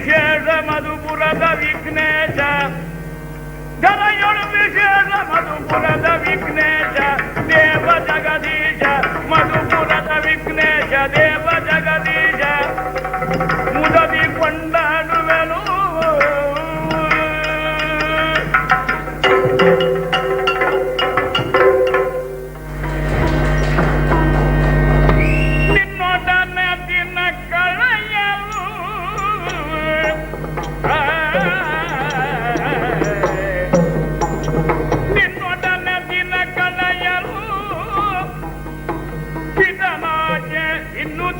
düşer zamadı burada bitmeyecek. Yalan yolum düşer zamadı burada bitmeyecek. ಇನ್ನು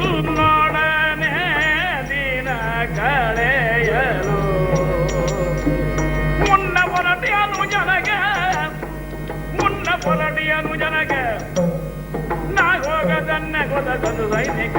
జన్న కొలసను సైనిక.